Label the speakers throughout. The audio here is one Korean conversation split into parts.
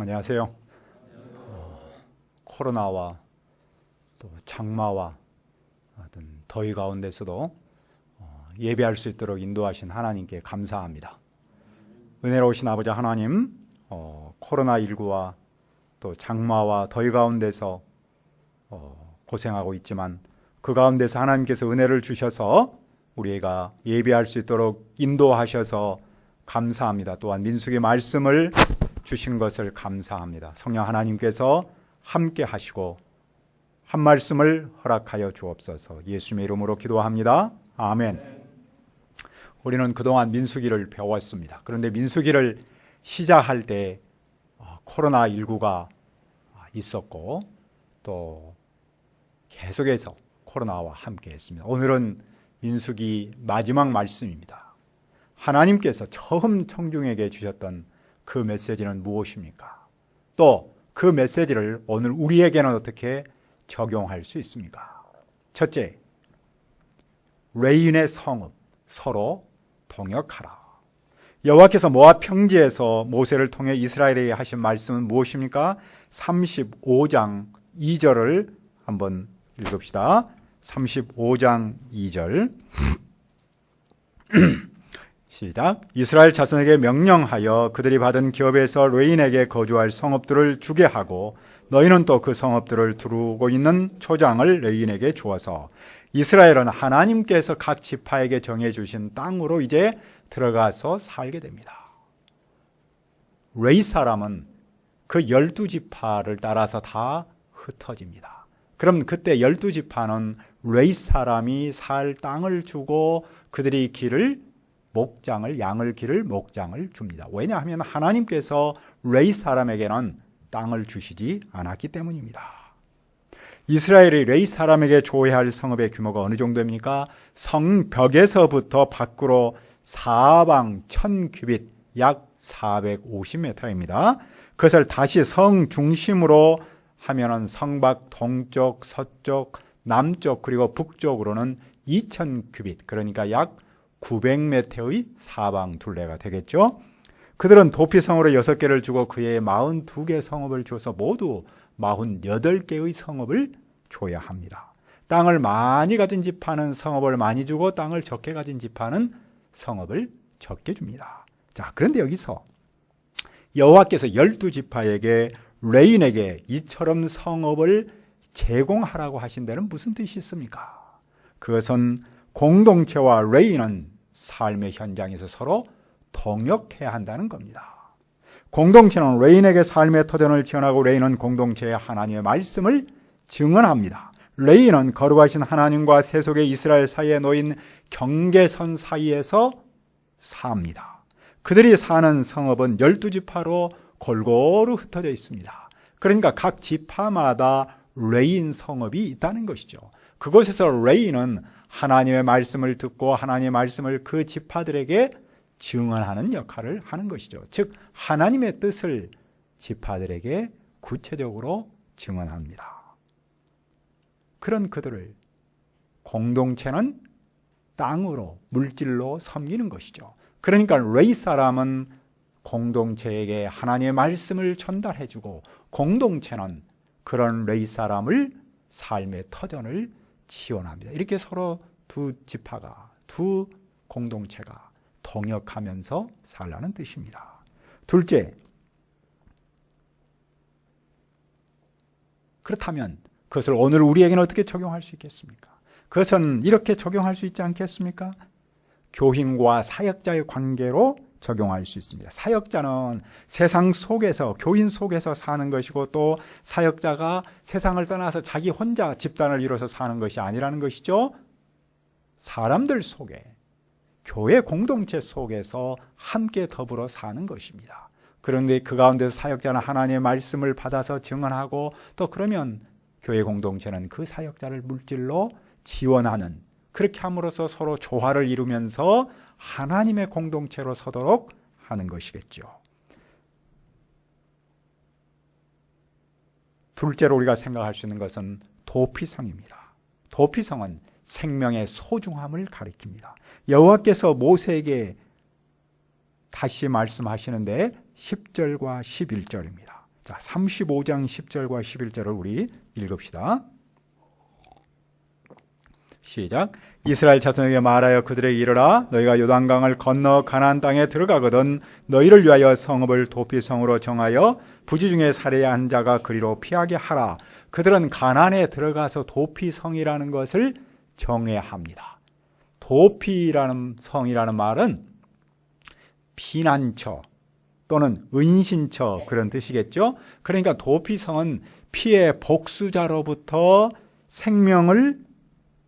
Speaker 1: 안녕하세요. 어, 코로나와 또 장마와 어떤 더위 가운데서도 어, 예배할 수 있도록 인도하신 하나님께 감사합니다. 은혜로우신 아버지 하나님, 어, 코로나19와 또 장마와 더위 가운데서 어, 고생하고 있지만 그 가운데서 하나님께서 은혜를 주셔서 우리가 예배할 수 있도록 인도하셔서 감사합니다. 또한 민숙의 말씀을 주신 것을 감사합니다. 성령 하나님께서 함께 하시고 한 말씀을 허락하여 주옵소서. 예수님의 이름으로 기도합니다. 아멘. 우리는 그동안 민수기를 배웠습니다. 그런데 민수기를 시작할 때 어, 코로나19가 있었고 또 계속해서 코로나와 함께 했습니다. 오늘은 민수기 마지막 말씀입니다. 하나님께서 처음 청중에게 주셨던 그 메시지는 무엇입니까? 또 그 메시지를 오늘 우리에게는 어떻게 적용할 수 있습니까? 첫째, 레인의 성읍 서로 동역하라. 여호와께서 모압 평지에서 모세를 통해 이스라엘에게 하신 말씀은 무엇입니까? 35장 2절을 한번 읽읍시다. 35장 2절. 시작. 이스라엘 자손에게 명령하여 그들이 받은 기업에서 레인에게 거주할 성읍들을 주게 하고 너희는 또 그 성읍들을 두르고 있는 초장을 레인에게 주어서 이스라엘은 하나님께서 각 지파에게 정해 주신 땅으로 이제 들어가서 살게 됩니다. 레이 사람은 그 열두 지파를 따라서 다 흩어집니다. 그럼 그때 열두 지파는 레이 사람이 살 땅을 주고 그들이 길을 목장을 양을 기를 목장을 줍니다. 왜냐하면 하나님께서 레이 사람에게는 땅을 주시지 않았기 때문입니다. 이스라엘이 레이 사람에게 조회할 성읍의 규모가 어느 정도입니까? 성벽에서부터 밖으로 사방 천 규빗 약 450m입니다. 그것을 다시 성 중심으로 하면은 성밖 동쪽, 서쪽, 남쪽 그리고 북쪽으로는 2000 규빗 그러니까 약 900m의 사방 둘레가 되겠죠. 그들은 도피성으로 6개를 주고 그의 42개 성읍을 주어서 모두 48개의 성읍을 줘야 합니다. 땅을 많이 가진 지파는 성읍을 많이 주고 땅을 적게 가진 지파는 성읍을 적게 줍니다. 자, 그런데 여기서 여호와께서 열두 지파에게 레인에게 이처럼 성읍을 제공하라고 하신 데는 무슨 뜻이 있습니까? 그것은 공동체와 레인은 삶의 현장에서 서로 동역해야 한다는 겁니다. 공동체는 레인에게 삶의 터전을 지원하고 레인은 공동체의 하나님의 말씀을 증언합니다. 레인은 거룩하신 하나님과 세속의 이스라엘 사이에 놓인 경계선 사이에서 삽니다. 그들이 사는 성읍은 열두 지파로 골고루 흩어져 있습니다. 그러니까 각 지파마다 레인 성읍이 있다는 것이죠. 그곳에서 레인은 하나님의 말씀을 듣고 하나님의 말씀을 그 지파들에게 증언하는 역할을 하는 것이죠. 즉 하나님의 뜻을 지파들에게 구체적으로 증언합니다. 그런 그들을 공동체는 땅으로 물질로 섬기는 것이죠. 그러니까 레이 사람은 공동체에게 하나님의 말씀을 전달해 주고 공동체는 그런 레이 사람을 삶의 터전을 지원합니다. 이렇게 서로 두 지파가 두 공동체가 동역하면서 살라는 뜻입니다. 둘째, 그렇다면 그것을 오늘 우리에게는 어떻게 적용할 수 있겠습니까? 그것은 이렇게 적용할 수 있지 않겠습니까? 교인과 사역자의 관계로 적용할 수 있습니다. 사역자는 세상 속에서, 교인 속에서 사는 것이고 또 사역자가 세상을 떠나서 자기 혼자 집단을 이뤄서 사는 것이 아니라는 것이죠. 사람들 속에, 교회 공동체 속에서 함께 더불어 사는 것입니다. 그런데 그 가운데서 사역자는 하나님의 말씀을 받아서 증언하고 또 그러면 교회 공동체는 그 사역자를 물질로 지원하는 그렇게 함으로써 서로 조화를 이루면서 하나님의 공동체로 서도록 하는 것이겠죠. 둘째로 우리가 생각할 수 있는 것은 도피성입니다. 도피성은 생명의 소중함을 가리킵니다. 여호와께서 모세에게 다시 말씀하시는데 10절과 11절입니다. 자, 35장 10절과 11절을 우리 읽읍시다. 시작. 이스라엘 자손에게 말하여 그들에게 이르라 너희가 요단강을 건너 가나안 땅에 들어가거든 너희를 위하여 성읍을 도피성으로 정하여 부지 중에 살해야 한 자가 그리로 피하게 하라 그들은 가나안에 들어가서 도피성이라는 것을 정해야 합니다. 도피라는 성이라는 말은 피난처 또는 은신처 그런 뜻이겠죠. 그러니까 도피성은 피해 복수자로부터 생명을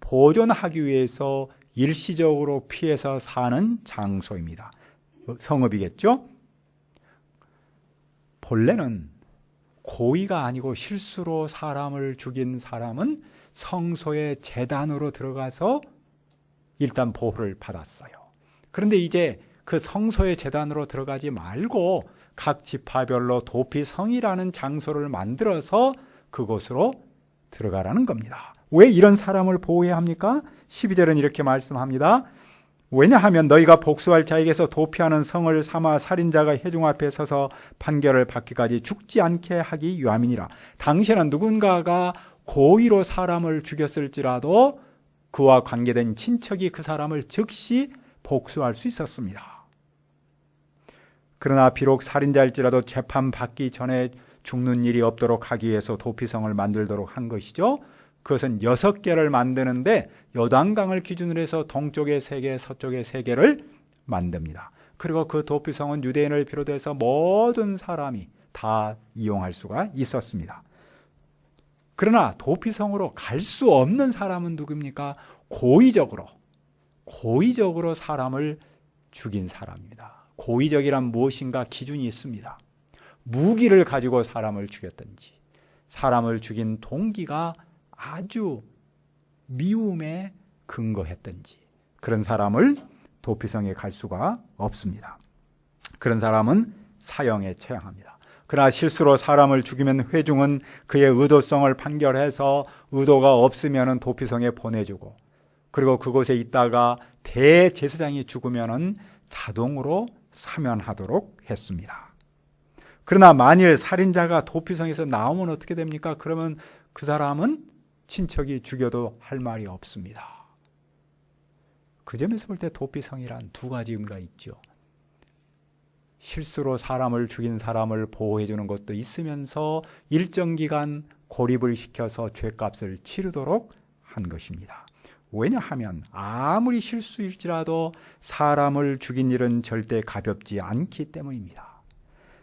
Speaker 1: 보존하기 위해서 일시적으로 피해서 사는 장소입니다. 성읍이겠죠? 본래는 고의가 아니고 실수로 사람을 죽인 사람은 성소의 재단으로 들어가서 일단 보호를 받았어요. 그런데 이제 그 성소의 재단으로 들어가지 말고 각 지파별로 도피성이라는 장소를 만들어서 그곳으로 들어가라는 겁니다. 왜 이런 사람을 보호해야 합니까? 12절은 이렇게 말씀합니다. 왜냐하면 너희가 복수할 자에게서 도피하는 성을 삼아 살인자가 회중 앞에 서서 판결을 받기까지 죽지 않게 하기 위함이니라. 당시에는 누군가가 고의로 사람을 죽였을지라도 그와 관계된 친척이 그 사람을 즉시 복수할 수 있었습니다. 그러나 비록 살인자일지라도 재판 받기 전에 죽는 일이 없도록 하기 위해서 도피성을 만들도록 한 것이죠. 그것은 여섯 개를 만드는데 요단강을 기준으로 해서 동쪽에 세 개, 서쪽에 세 개를 만듭니다. 그리고 그 도피성은 유대인을 비롯해서 모든 사람이 다 이용할 수가 있었습니다. 그러나 도피성으로 갈 수 없는 사람은 누굽니까? 고의적으로, 고의적으로 사람을 죽인 사람입니다. 고의적이란 무엇인가 기준이 있습니다. 무기를 가지고 사람을 죽였든지, 사람을 죽인 동기가 아주 미움에 근거했든지, 그런 사람을 도피성에 갈 수가 없습니다. 그런 사람은 사형에 처형합니다. 그러나 실수로 사람을 죽이면 회중은 그의 의도성을 판결해서 의도가 없으면 도피성에 보내주고 그리고 그곳에 있다가 대제사장이 죽으면 자동으로 사면하도록 했습니다. 그러나 만일 살인자가 도피성에서 나오면 어떻게 됩니까? 그러면 그 사람은 친척이 죽여도 할 말이 없습니다. 그 점에서 볼 때 도피성이란 두 가지 의미가 있죠. 실수로 사람을 죽인 사람을 보호해 주는 것도 있으면서 일정 기간 고립을 시켜서 죄값을 치르도록 한 것입니다. 왜냐하면 아무리 실수일지라도 사람을 죽인 일은 절대 가볍지 않기 때문입니다.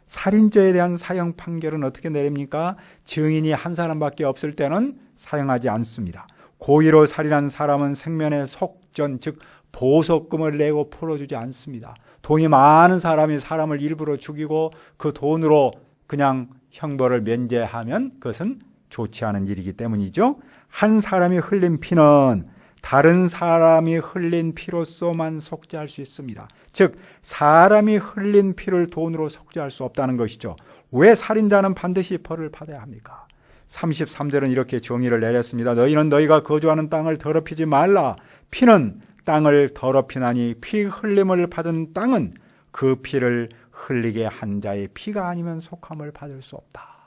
Speaker 1: 살인죄에 대한 사형 판결은 어떻게 내립니까? 증인이 한 사람밖에 없을 때는 사용하지 않습니다. 고의로 살인한 사람은 생면의 속전, 즉 보석금을 내고 풀어주지 않습니다. 돈이 많은 사람이 사람을 일부러 죽이고 그 돈으로 그냥 형벌을 면제하면 그것은 좋지 않은 일이기 때문이죠. 한 사람이 흘린 피는 다른 사람이 흘린 피로서만 속죄할 수 있습니다. 즉, 사람이 흘린 피를 돈으로 속죄할 수 없다는 것이죠. 왜 살인자는 반드시 벌을 받아야 합니까? 33절은 이렇게 정의를 내렸습니다. 너희는 너희가 거주하는 땅을 더럽히지 말라. 피는 땅을 더럽히나니 피 흘림을 받은 땅은 그 피를 흘리게 한 자의 피가 아니면 속함을 받을 수 없다.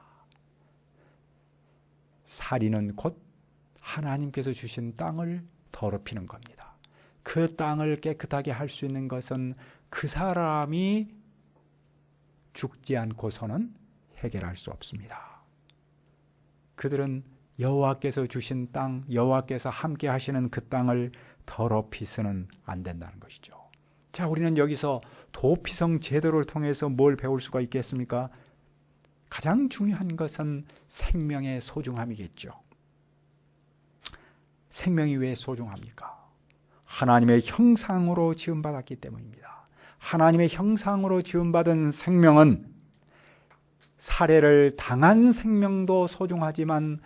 Speaker 1: 살인은 곧 하나님께서 주신 땅을 더럽히는 겁니다. 그 땅을 깨끗하게 할 수 있는 것은 그 사람이 죽지 않고서는 해결할 수 없습니다. 그들은 여호와께서 주신 땅, 여호와께서 함께 하시는 그 땅을 더럽히서는 안 된다는 것이죠. 자, 우리는 여기서 도피성 제도를 통해서 뭘 배울 수가 있겠습니까? 가장 중요한 것은 생명의 소중함이겠죠. 생명이 왜 소중합니까? 하나님의 형상으로 지음받았기 때문입니다. 하나님의 형상으로 지음받은 생명은 살해를 당한 생명도 소중하지만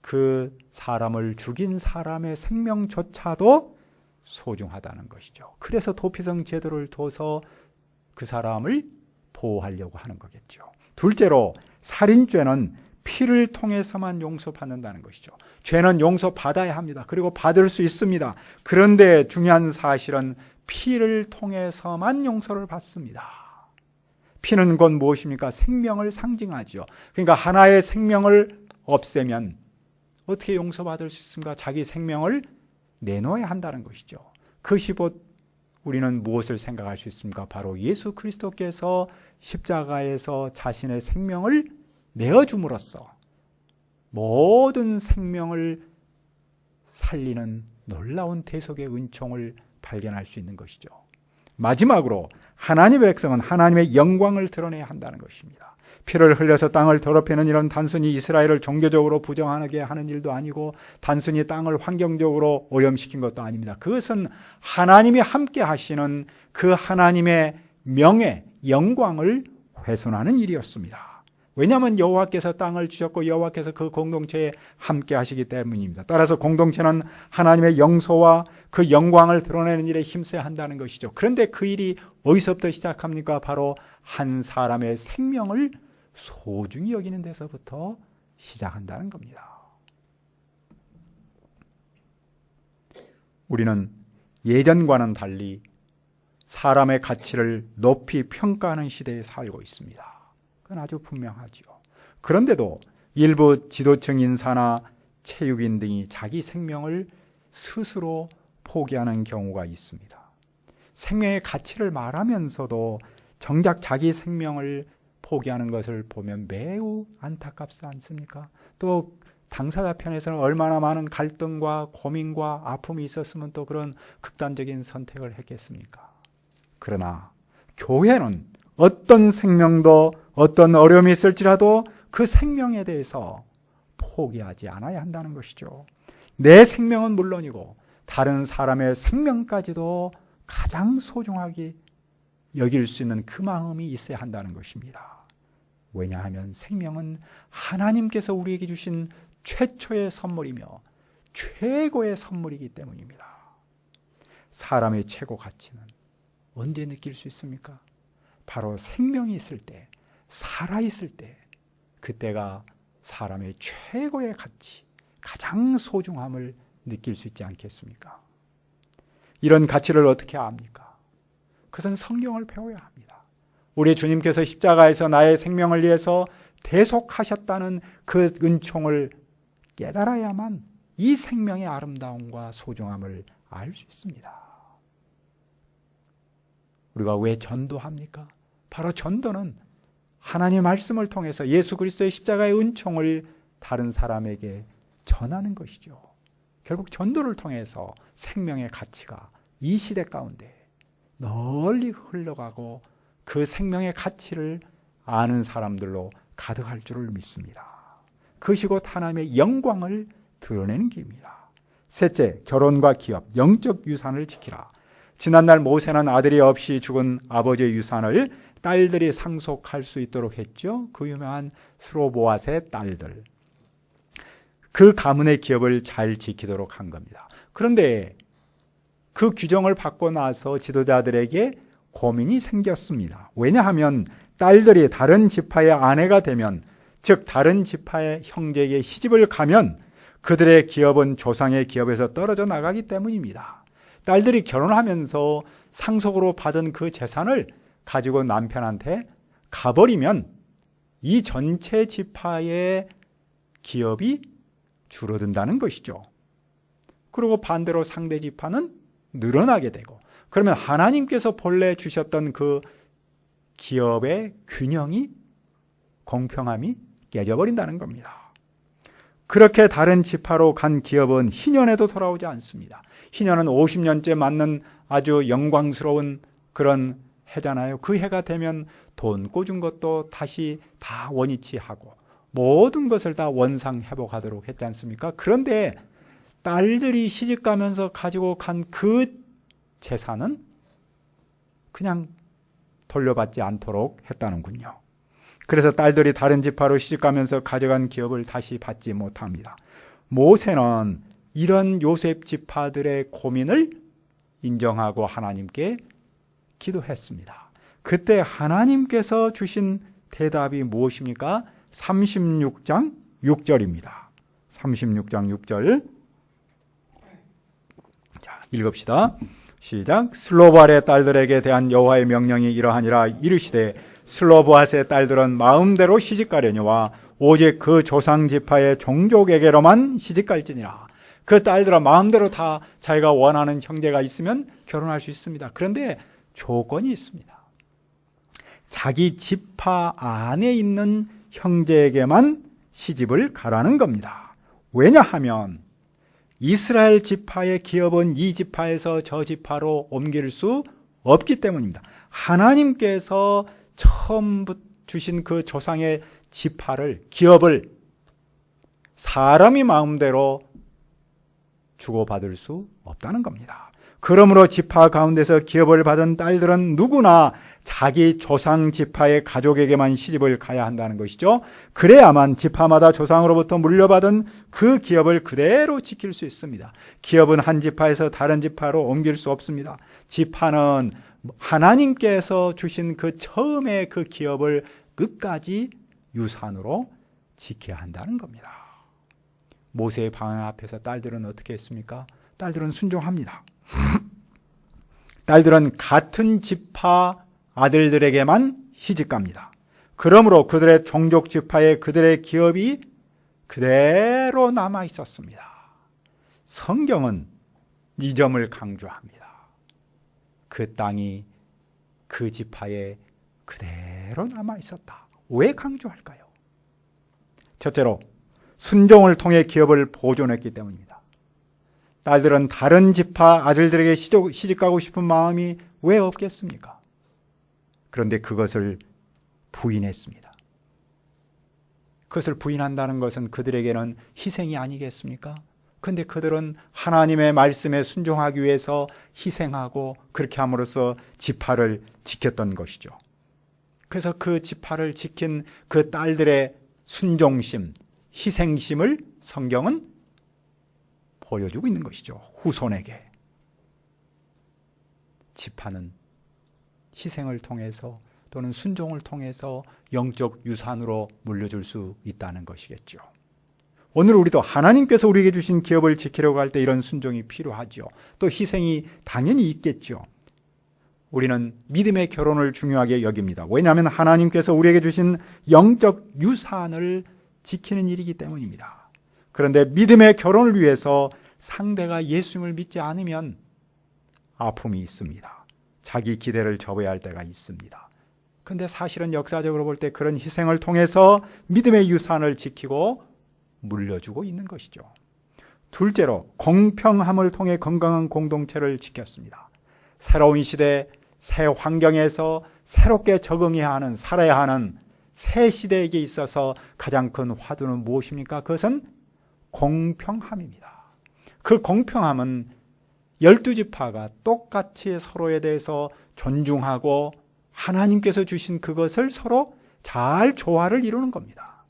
Speaker 1: 그 사람을 죽인 사람의 생명조차도 소중하다는 것이죠. 그래서 도피성 제도를 둬서 그 사람을 보호하려고 하는 거겠죠. 둘째로 살인죄는 피를 통해서만 용서받는다는 것이죠. 죄는 용서받아야 합니다. 그리고 받을 수 있습니다. 그런데 중요한 사실은 피를 통해서만 용서를 받습니다. 피는 곧 무엇입니까? 생명을 상징하죠. 그러니까 하나의 생명을 없애면 어떻게 용서받을 수 있습니까? 자기 생명을 내놓아야 한다는 것이죠. 그것이 곧 우리는 무엇을 생각할 수 있습니까? 바로 예수 그리스도께서 십자가에서 자신의 생명을 내어줌으로써 모든 생명을 살리는 놀라운 대속의 은총을 발견할 수 있는 것이죠. 마지막으로 하나님의 백성은 하나님의 영광을 드러내야 한다는 것입니다. 피를 흘려서 땅을 더럽히는 일은 단순히 이스라엘을 종교적으로 부정하게 하는 일도 아니고 단순히 땅을 환경적으로 오염시킨 것도 아닙니다. 그것은 하나님이 함께 하시는 그 하나님의 명예, 영광을 훼손하는 일이었습니다. 왜냐하면 여호와께서 땅을 주셨고 여호와께서 그 공동체에 함께 하시기 때문입니다. 따라서 공동체는 하나님의 영소와 그 영광을 드러내는 일에 힘써야 한다는 것이죠. 그런데 그 일이 어디서부터 시작합니까? 바로 한 사람의 생명을 소중히 여기는 데서부터 시작한다는 겁니다. 우리는 예전과는 달리 사람의 가치를 높이 평가하는 시대에 살고 있습니다. 그건 아주 분명하죠. 그런데도 일부 지도층 인사나 체육인 등이 자기 생명을 스스로 포기하는 경우가 있습니다. 생명의 가치를 말하면서도 정작 자기 생명을 포기하는 것을 보면 매우 안타깝지 않습니까? 또 당사자 편에서는 얼마나 많은 갈등과 고민과 아픔이 있었으면 또 그런 극단적인 선택을 했겠습니까? 그러나 교회는 어떤 생명도 어떤 어려움이 있을지라도 그 생명에 대해서 포기하지 않아야 한다는 것이죠. 내 생명은 물론이고 다른 사람의 생명까지도 가장 소중하게 여길 수 있는 그 마음이 있어야 한다는 것입니다. 왜냐하면 생명은 하나님께서 우리에게 주신 최초의 선물이며 최고의 선물이기 때문입니다. 사람의 최고 가치는 언제 느낄 수 있습니까? 바로 생명이 있을 때, 살아있을 때, 그때가 사람의 최고의 가치, 가장 소중함을 느낄 수 있지 않겠습니까? 이런 가치를 어떻게 압니까? 그것은 성경을 배워야 합니다. 우리 주님께서 십자가에서 나의 생명을 위해서 대속하셨다는 그 은총을 깨달아야만 이 생명의 아름다움과 소중함을 알 수 있습니다. 우리가 왜 전도합니까? 바로 전도는 하나님의 말씀을 통해서 예수 그리스도의 십자가의 은총을 다른 사람에게 전하는 것이죠. 결국 전도를 통해서 생명의 가치가 이 시대 가운데 널리 흘러가고 그 생명의 가치를 아는 사람들로 가득할 줄을 믿습니다. 그것이 곧 하나님의 영광을 드러내는 길입니다. 셋째, 결혼과 기업, 영적 유산을 지키라. 지난날 모세는 아들이 없이 죽은 아버지의 유산을 딸들이 상속할 수 있도록 했죠. 그 유명한 스로보아의 딸들. 그 가문의 기업을 잘 지키도록 한 겁니다. 그런데 그 규정을 받고 나서 지도자들에게 고민이 생겼습니다. 왜냐하면 딸들이 다른 지파의 아내가 되면 즉 다른 지파의 형제에게 시집을 가면 그들의 기업은 조상의 기업에서 떨어져 나가기 때문입니다. 딸들이 결혼하면서 상속으로 받은 그 재산을 가지고 남편한테 가버리면 이 전체 지파의 기업이 줄어든다는 것이죠. 그리고 반대로 상대 지파는 늘어나게 되고 그러면 하나님께서 본래 주셨던 그 기업의 균형이 공평함이 깨져버린다는 겁니다. 그렇게 다른 지파로 간 기업은 희년에도 돌아오지 않습니다. 희년은 50년째 맞는 아주 영광스러운 그런 해잖아요. 그 해가 되면 돈 꽂은 것도 다시 다 원위치하고 모든 것을 다 원상 회복하도록 했지 않습니까? 그런데 딸들이 시집 가면서 가지고 간 그 재산은 그냥 돌려받지 않도록 했다는군요. 그래서 딸들이 다른 지파로 시집 가면서 가져간 기업을 다시 받지 못합니다. 모세는 이런 요셉 지파들의 고민을 인정하고 하나님께 기도했습니다. 그때 하나님께서 주신 대답이 무엇입니까? 36장 6절입니다. 36장 6절. 자, 읽읍시다. 시작. 슬로발의 딸들에게 대한 여호와의 명령이 이러하니라 이르시되 슬로보아스의 딸들은 마음대로 시집가려니와 오직 그 조상 지파의 종족에게로만 시집갈지니라. 그 딸들은 마음대로 다 자기가 원하는 형제가 있으면 결혼할 수 있습니다. 그런데 조건이 있습니다. 자기 지파 안에 있는 형제에게만 시집을 가라는 겁니다. 왜냐하면 이스라엘 지파의 기업은 이 지파에서 저 지파로 옮길 수 없기 때문입니다. 하나님께서 처음 주신 그 조상의 지파를, 기업을 사람이 마음대로 주고받을 수 없다는 겁니다. 그러므로 지파 가운데서 기업을 받은 딸들은 누구나 자기 조상 지파의 가족에게만 시집을 가야 한다는 것이죠. 그래야만 지파마다 조상으로부터 물려받은 그 기업을 그대로 지킬 수 있습니다. 기업은 한 지파에서 다른 지파로 옮길 수 없습니다. 지파는 하나님께서 주신 그 처음의 그 기업을 끝까지 유산으로 지켜야 한다는 겁니다. 모세의 방해 앞에서 딸들은 어떻게 했습니까? 딸들은 순종합니다. 딸들은 같은 지파 아들들에게만 시집갑니다. 그러므로 그들의 종족 지파에 그들의 기업이 그대로 남아 있었습니다. 성경은 이 점을 강조합니다. 그 땅이 그 지파에 그대로 남아 있었다. 왜 강조할까요? 첫째로 순종을 통해 기업을 보존했기 때문입니다. 딸들은 다른 지파 아들들에게 시집 가고 싶은 마음이 왜 없겠습니까? 그런데 그것을 부인했습니다. 그것을 부인한다는 것은 그들에게는 희생이 아니겠습니까? 근데 그들은 하나님의 말씀에 순종하기 위해서 희생하고 그렇게 함으로써 지파를 지켰던 것이죠. 그래서 그 지파를 지킨 그 딸들의 순종심, 희생심을 성경은 보여주고 있는 것이죠. 후손에게. 지파는 희생을 통해서 또는 순종을 통해서 영적 유산으로 물려줄 수 있다는 것이겠죠. 오늘 우리도 하나님께서 우리에게 주신 기업을 지키려고 할 때 이런 순종이 필요하죠. 또 희생이 당연히 있겠죠. 우리는 믿음의 결혼을 중요하게 여깁니다. 왜냐하면 하나님께서 우리에게 주신 영적 유산을 지키는 일이기 때문입니다. 그런데 믿음의 결혼을 위해서 상대가 예수님을 믿지 않으면 아픔이 있습니다. 자기 기대를 접어야 할 때가 있습니다. 근데 사실은 역사적으로 볼 때 그런 희생을 통해서 믿음의 유산을 지키고 물려주고 있는 것이죠. 둘째로 공평함을 통해 건강한 공동체를 지켰습니다. 새로운 시대, 새 환경에서 새롭게 적응해야 하는, 살아야 하는 새 시대에게 있어서 가장 큰 화두는 무엇입니까? 그것은 공평함입니다. 그 공평함은 열두 지파가 똑같이 서로에 대해서 존중하고 하나님께서 주신 그것을 서로 잘 조화를 이루는 겁니다.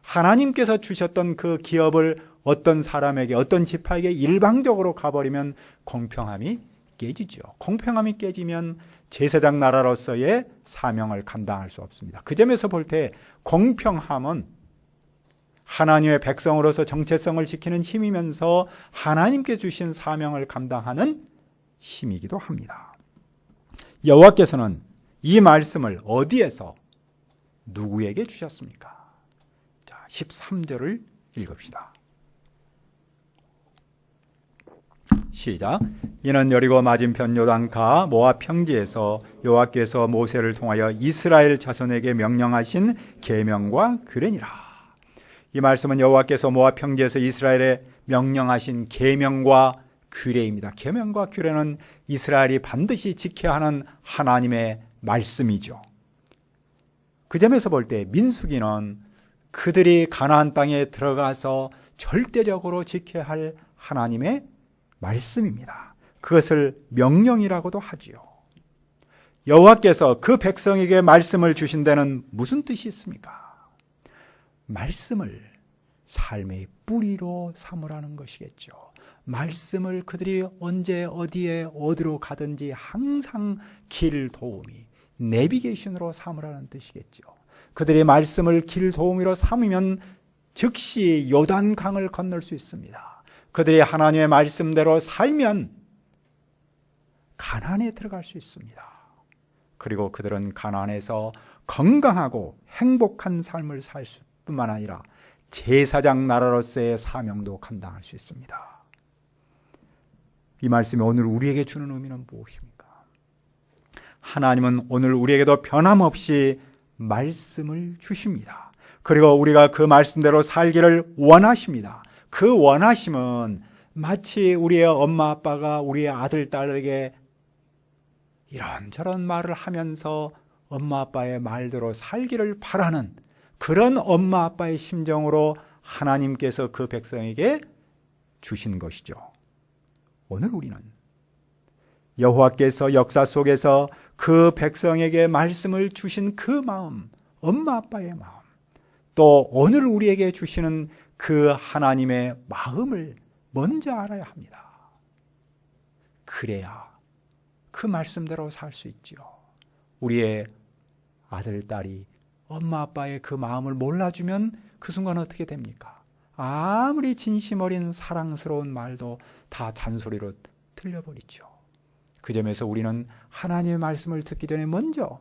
Speaker 1: 하나님께서 주셨던 그 기업을 어떤 사람에게 어떤 지파에게 일방적으로 가버리면 공평함이 깨지죠. 공평함이 깨지면 제사장 나라로서의 사명을 감당할 수 없습니다. 그 점에서 볼 때 공평함은 하나님의 백성으로서 정체성을 지키는 힘이면서 하나님께 주신 사명을 감당하는 힘이기도 합니다. 여호와께서는 이 말씀을 어디에서 누구에게 주셨습니까? 자, 13절을 읽읍시다. 시작. 이는 여리고 맞은편 요단가 모압 평지에서 여호와께서 모세를 통하여 이스라엘 자손에게 명령하신 계명과 규례니라. 이 말씀은 여호와께서 모압 평지에서 이스라엘에 명령하신 계명과 규례입니다. 계명과 규례는 이스라엘이 반드시 지켜야 하는 하나님의 말씀이죠. 그 점에서 볼 때 민수기는 그들이 가나안 땅에 들어가서 절대적으로 지켜야 할 하나님의 말씀입니다. 그것을 명령이라고도 하지요. 여호와께서 그 백성에게 말씀을 주신 데는 무슨 뜻이 있습니까? 말씀을 삶의 뿌리로 삼으라는 것이겠죠. 말씀을 그들이 언제 어디에 어디로 가든지 항상 길 도우미, 내비게이션으로 삼으라는 뜻이겠죠. 그들이 말씀을 길 도우미로 삼으면 즉시 요단강을 건널 수 있습니다. 그들이 하나님의 말씀대로 살면 가난에 들어갈 수 있습니다. 그리고 그들은 가나안에서 건강하고 행복한 삶을 살 뿐만 아니라 제사장 나라로서의 사명도 감당할 수 있습니다. 이 말씀이 오늘 우리에게 주는 의미는 무엇입니까? 하나님은 오늘 우리에게도 변함없이 말씀을 주십니다. 그리고 우리가 그 말씀대로 살기를 원하십니다. 그 원하심은 마치 우리의 엄마 아빠가 우리의 아들 딸에게 이런저런 말을 하면서 엄마 아빠의 말대로 살기를 바라는 그런 엄마 아빠의 심정으로 하나님께서 그 백성에게 주신 것이죠. 오늘 우리는 여호와께서 역사 속에서 그 백성에게 말씀을 주신 그 마음, 엄마 아빠의 마음, 또 오늘 우리에게 주시는 그 하나님의 마음을 먼저 알아야 합니다. 그래야 그 말씀대로 살 수 있지요. 우리의 아들, 딸이 엄마 아빠의 그 마음을 몰라주면 그 순간 어떻게 됩니까? 아무리 진심 어린 사랑스러운 말도 다 잔소리로 들려버리죠. 그 점에서 우리는 하나님의 말씀을 듣기 전에 먼저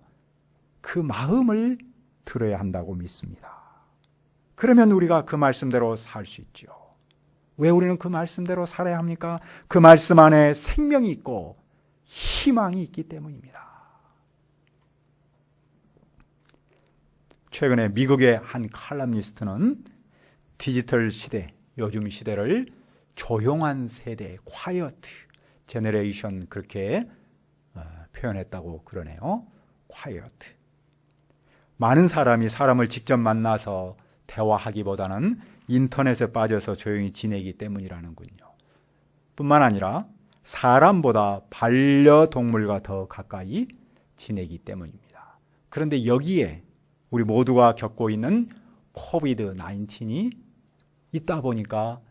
Speaker 1: 그 마음을 들어야 한다고 믿습니다. 그러면 우리가 그 말씀대로 살 수 있죠. 왜 우리는 그 말씀대로 살아야 합니까? 그 말씀 안에 생명이 있고 희망이 있기 때문입니다. 최근에 미국의 한 칼럼니스트는 디지털 시대, 요즘 시대를 조용한 세대, quiet 제너레이션 그렇게 어, 표현했다고 그러네요. quiet. 많은 사람이 사람을 직접 만나서 대화하기보다는 인터넷에 빠져서 조용히 지내기 때문이라는군요. 뿐만 아니라 사람보다 반려동물과 더 가까이 지내기 때문입니다. 그런데 여기에 우리 모두가 겪고 있는 코비드 19이 있다 보니까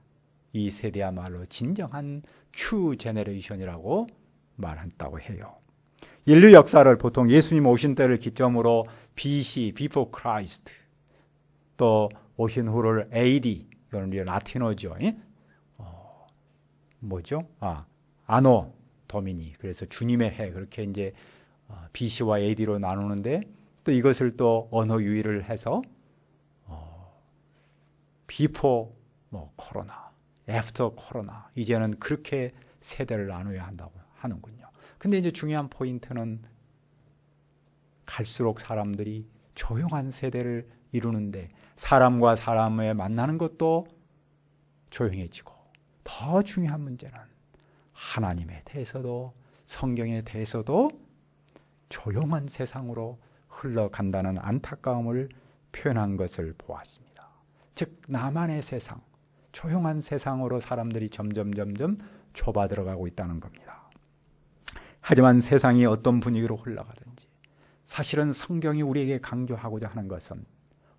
Speaker 1: 이 세대야말로 진정한 큐 제네레이션이라고 말한다고 해요. 인류 역사를 보통 예수님 오신 때를 기점으로 BC, Before Christ, 또 오신 후를 AD, 이건 라틴어죠. 어, 뭐죠? 아, 아노 도미니. 그래서 주님의 해 그렇게 이제 어, BC와 AD로 나누는데 또 이것을 또 언어 유의를 해서 어, before 뭐 코로나, after 코로나 이제는 그렇게 세대를 나눠야 한다고 하는군요. 근데 이제 중요한 포인트는 갈수록 사람들이 조용한 세대를 이루는데 사람과 사람의 만나는 것도 조용해지고 더 중요한 문제는 하나님에 대해서도 성경에 대해서도 조용한 세상으로 흘러간다는 안타까움을 표현한 것을 보았습니다. 즉 나만의 세상, 조용한 세상으로 사람들이 점점 점점 좁아 들어가고 있다는 겁니다. 하지만 세상이 어떤 분위기로 흘러가든지 사실은 성경이 우리에게 강조하고자 하는 것은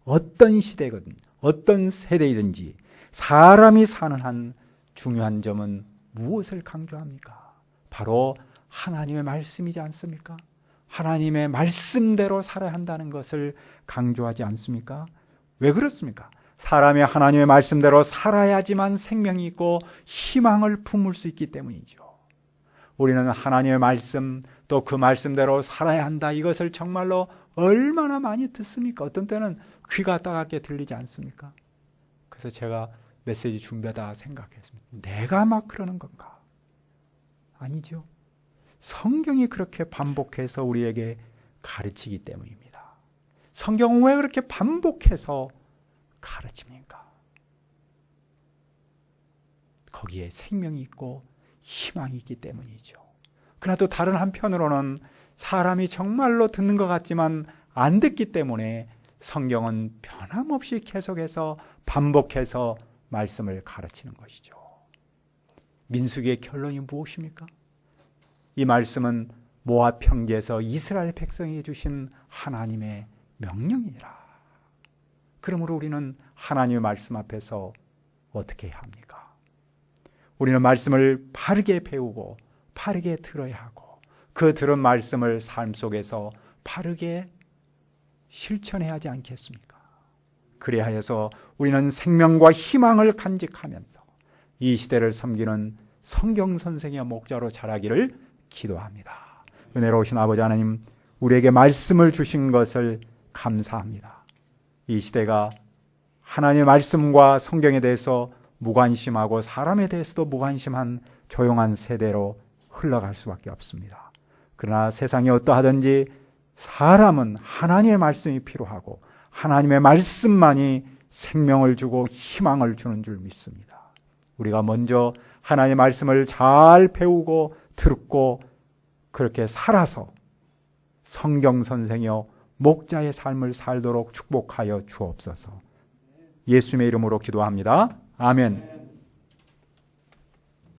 Speaker 1: 어떤 시대거든 어떤 세대이든지 사람이 사는 한 중요한 점은 무엇을 강조합니까? 바로 하나님의 말씀이지 않습니까? 하나님의 말씀대로 살아야 한다는 것을 강조하지 않습니까? 왜 그렇습니까? 사람이 하나님의 말씀대로 살아야지만 생명이 있고 희망을 품을 수 있기 때문이죠. 우리는 하나님의 말씀 또 그 말씀대로 살아야 한다 이것을 정말로 얼마나 많이 듣습니까? 어떤 때는 귀가 따갑게 들리지 않습니까? 그래서 제가 메시지 준비하다 생각했습니다. 내가 막 그러는 건가? 아니죠. 성경이 그렇게 반복해서 우리에게 가르치기 때문입니다. 성경은 왜 그렇게 반복해서 가르칩니까? 거기에 생명이 있고 희망이 있기 때문이죠. 그러나 또 다른 한편으로는 사람이 정말로 듣는 것 같지만 안 듣기 때문에 성경은 변함없이 계속해서 반복해서 말씀을 가르치는 것이죠. 민수기의 결론이 무엇입니까? 이 말씀은 모압 평지에서 이스라엘 백성에게 주신 하나님의 명령이라. 그러므로 우리는 하나님의 말씀 앞에서 어떻게 해야 합니까? 우리는 말씀을 바르게 배우고 바르게 들어야 하고 그 들은 말씀을 삶 속에서 바르게 실천해야 하지 않겠습니까? 그래야 해서 우리는 생명과 희망을 간직하면서 이 시대를 섬기는 성경 선생의 목자로 자라기를 기도합니다. 은혜로우신 아버지 하나님, 우리에게 말씀을 주신 것을 감사합니다. 이 시대가 하나님의 말씀과 성경에 대해서 무관심하고 사람에 대해서도 무관심한 조용한 세대로 흘러갈 수밖에 없습니다. 그러나 세상이 어떠하든지 사람은 하나님의 말씀이 필요하고 하나님의 말씀만이 생명을 주고 희망을 주는 줄 믿습니다. 우리가 먼저 하나님의 말씀을 잘 배우고 듣고 그렇게 살아서 성경 선생이요 목자의 삶을 살도록 축복하여 주옵소서. 예수님의 이름으로 기도합니다. 아멘.